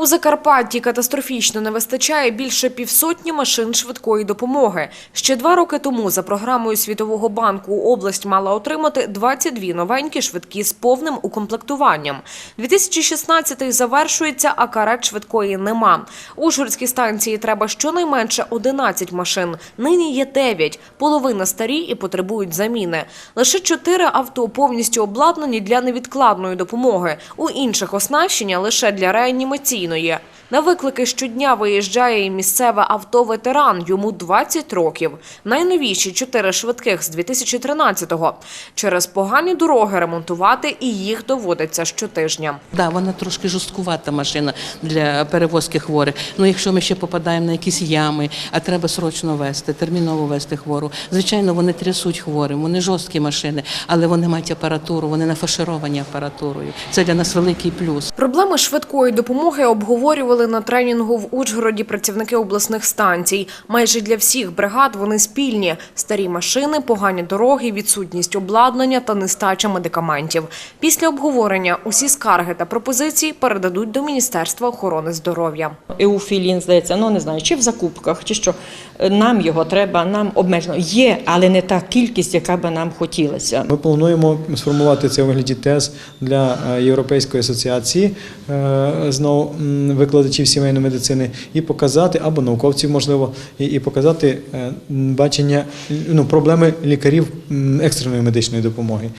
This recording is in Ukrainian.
У Закарпатті катастрофічно не вистачає більше півсотні машин швидкої допомоги. Ще два роки тому за програмою Світового банку область мала отримати 22 новенькі швидкі з повним укомплектуванням. 2016 завершується, а карет швидкої нема. Ужгородській станції треба щонайменше 11 машин. Нині є 9. Половина старі і потребують заміни. Лише 4 авто повністю обладнані для невідкладної допомоги. У інших оснащення лише для реанімаційної. Україною. На виклики щодня виїжджає і місцеве авто-ветеран, йому 20 років. Найновіші чотири швидких з 2013-го. Через погані дороги ремонтувати і їх доводиться щотижня. Да, вона трошки жорсткувата машина для перевозки хворих. Ну, якщо ми ще попадаємо на якісь ями, а треба срочно вести, терміново вести хвору. Звичайно, вони трясуть хворим, вони жорсткі машини, але вони мають апаратуру, вони нафашировані апаратурою. Це для нас великий плюс. Проблеми швидкої допомоги обговорювали на тренінгу в Ужгороді працівники обласних станцій. Майже для всіх бригад вони спільні: старі машини, погані дороги, відсутність обладнання та нестача медикаментів. Після обговорення усі скарги та пропозиції передадуть до Міністерства охорони здоров'я. Еуфілін, здається, ну не знаю, чи в закупках, чи що. Нам його треба, нам обмежено. Є, але не та кількість, яка би нам хотілося. Ми плануємо сформувати це у вигляді тез для е, Європейської асоціації е, знову м, викладачів сімейної медицини і показати, або науковців, можливо, і, і показати е, бачення ну, проблеми лікарів екстреної медичної допомоги.